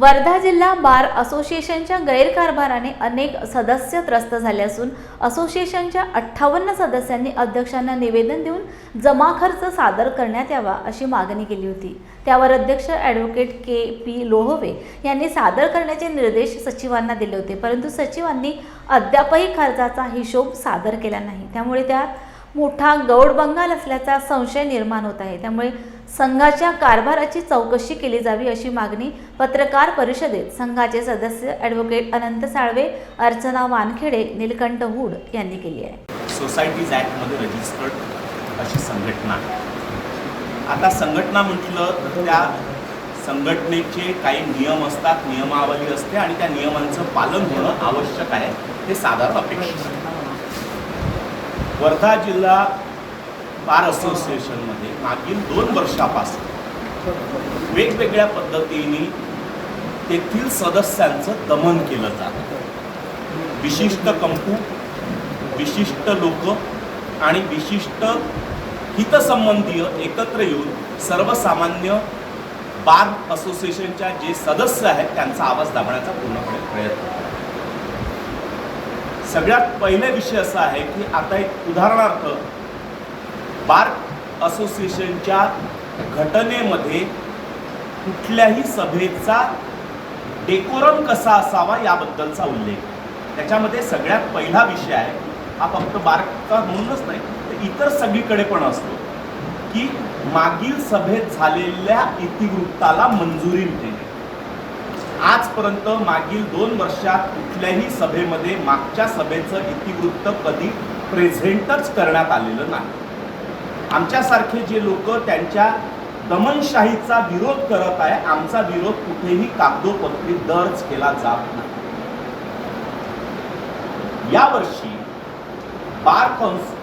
वर्धा जिल्हा बार असोसिएशनच्या गैरकारभाराने अनेक सदस्य त्रस्त झाले असून असोसिएशनच्या अठ्ठावन्न सदस्यांनी अध्यक्षांना निवेदन देऊन जमा खर्च सादर करण्यात यावा अशी मागणी केली होती. त्यावर अध्यक्ष ॲडव्होकेट के पी लोहवे यांनी सादर करण्याचे निर्देश सचिवांना दिले होते. परंतु सचिवांनी अद्यापही खर्चाचा हिशोब सादर केला नाही. त्यामुळे त्यात मोठा गौडबंगाल असल्याचा संशय निर्माण होत आहे. त्यामुळे संघाच्या कारभाराची चौकशी केली जावी अशी मागणी पत्रकार परिषदेत संघाचे सदस्य ॲडव्होकेट अनंत साळवे अर्चना वानखेडे नीलकंठ हुड यांनी केली आहे. सोसायटीज ॲक्टमध्ये रजिस्टर्ड अशी संघटना. आता संघटना म्हटलं तर त्या संघटनेचे काही नियम असतात नियमावली असते आणि त्या नियमांचं पालन होणं आवश्यक आहे. हे साधारण अपेक्षित वर्धा जिल्हा बार असोसिएशनमध्ये मागील दोन वर्षापासून वेगवेगळ्या पद्धतीने तेथील सदस्यांचं दमन केलं जातं. विशिष्ट कंपू विशिष्ट लोक आणि विशिष्ट हितसंबंधीय एकत्र येऊन सर्वसामान्य बार असोसिएशनच्या जे सदस्य आहेत त्यांचा आवाज दाबण्याचा पूर्णपणे प्रयत्न सगळ्यात पहिले विषय असा आहे की आता एक उदाहरणार्थ बार असोसिएशनच्या घटनेमध्ये कुठल्याही सभेचा डेकोरम कसा असावा याबद्दलचा उल्लेख. त्याच्यामध्ये सगळ्यात पहिला विषय आहे हा फक्त बारका म्हणूनच नाही तर इतर सगळीकडे पण असतो की मागील सभेत झालेल्या इतिवृत्ताला मंजुरी देणे आजपर्यंत मागील दोन वर्षात कुठल्याही सभेमध्ये मागच्या सभेचं इतिवृत्त कधी प्रेझेंटच करण्यात आलेलं नाही. आमच्यासारखे जे लोक त्यांच्या दमनशाहीचा विरोध करत आहे आमचा विरोध कुठेही कागदोपत्री दर्ज केला जात नाही. यावर्षी बार कौन्स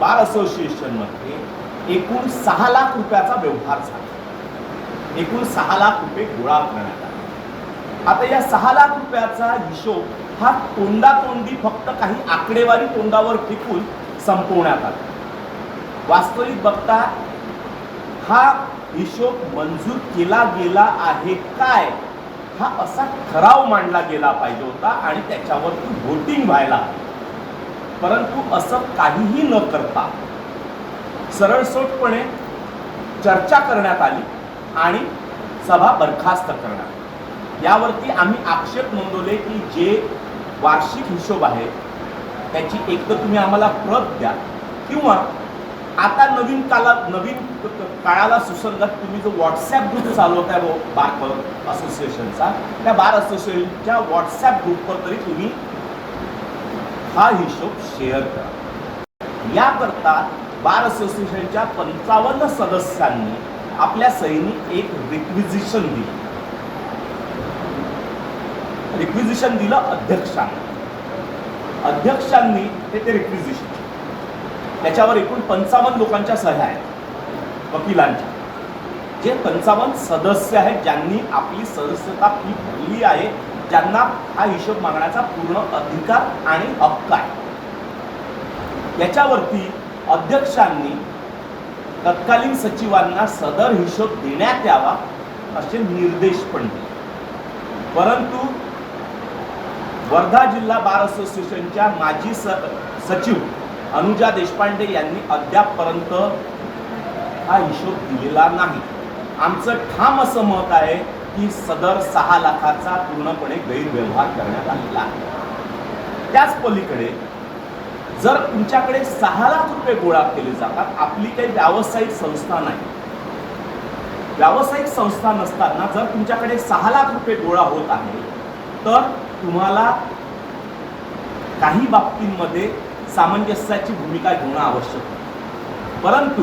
बार असोसिएशनमध्ये एकूण सहा लाख रुपयाचा व्यवहार झाला. एकूण सहा लाख रुपये गोळा करण्यात आला. आता या सहा लाख रुपयाचा हिशोब हा तोंडातोंडी फक्त काही आकडेवारी तोंडावर टिकून संपवण्यात आला. वास्तविक बघता हा हिशोब मंजूर केला गेला आहे काय? हा असा ठराव मांडला गेला पाहिजे होता आणि त्याच्यावरती व्होटिंग व्हायला परंतु असं काहीही न करता सरळसोटपणे चर्चा करण्यात आली आणि सभा बरखास्त करण्यात यावरती आम्ही आक्षेप नोंदवले की जे वार्षिक हिशोब आहे त्याची एक तर तुम्ही आम्हाला प्रत द्या किंवा आता नवीन काला नवीन काळाला सुसंगत तुम्ही जो व्हॉट्सॲप ग्रुप चालवत आहे बार असोसिएशनचा त्या बार असोसिएशनच्या व्हॉट्सॲप ग्रुपवर तरी तुम्ही हा हिशोब शेअर करा. याकरता बार असोसिएशनच्या पंचावन्न सदस्यांनी आपल्या सहीनी एक रिक्विजिशन दिलं. रिक्विजिशन दिलं अध्यक्षांना. अध्यक्षांनी ते ते रिक्विजिशन त्याच्यावर एकूण पंचावन्न लोकांच्या सह्या आहेत. वकिलांच्या. जे पंचावन्न सदस्य आहेत ज्यांनी आपली सदस्यता फी भरली आहे ज्यांना हा हिशोब मागण्याचा पूर्ण अधिकार आणि हक्क आहे. याच्यावरती अध्यक्षांनी तत्कालीन सचिवांना सदर हिशोब देण्यात यावा असे निर्देश पण दिले. परंतु वर्धा जिल्हा बार असोसिएशनच्या माजी स सचिव अनुजा देशपांडे यांनी अद्यापपर्यंत हा हिशोब दिलेला नाही. आमचं ठाम असं मत आहे की सदर सहा लाखाचा पूर्णपणे गैरव्यवहार करण्यात आलेला आहे. त्याच पलीकडे जर तुमच्याकडे सहा लाख रुपये गोळा केले जातात आपली काही व्यावसायिक संस्था नाही. व्यावसायिक संस्था नसताना जर तुमच्याकडे सहा लाख रुपये गोळा होत आहे तर तुम्हाला काही बाबतींमध्ये सामंजस्याची भूमिका घेणं आवश्यक आहे. परंतु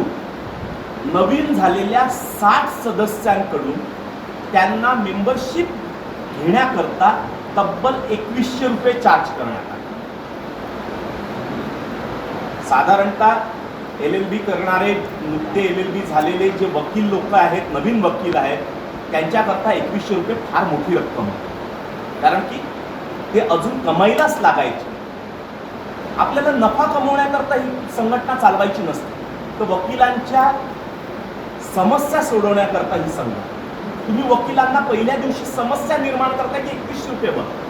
नवीन झालेल्या साठ सदस्यांकडून त्यांना मेंबरशिप घेण्याकरता तब्बल एकवीसशे रुपये चार्ज करण्यात आले. साधारणतः एल एल बी करणारे नुकते एल एल बी झालेले जे वकील लोक आहेत नवीन वकील आहेत त्यांच्याकरता एकवीसशे रुपये फार मोठी रक्कम होती कारण की ते अजून कमाईलाच लागायचे. आपल्याला नफा कमवण्याकरता ही संघटना चालवायची नसते. तर वकिलांच्या समस्या सोडवण्याकरता ही संघटना. तुम्ही वकिलांना पहिल्या दिवशी समस्या निर्माण करता की एकवीसशे रुपये बघा.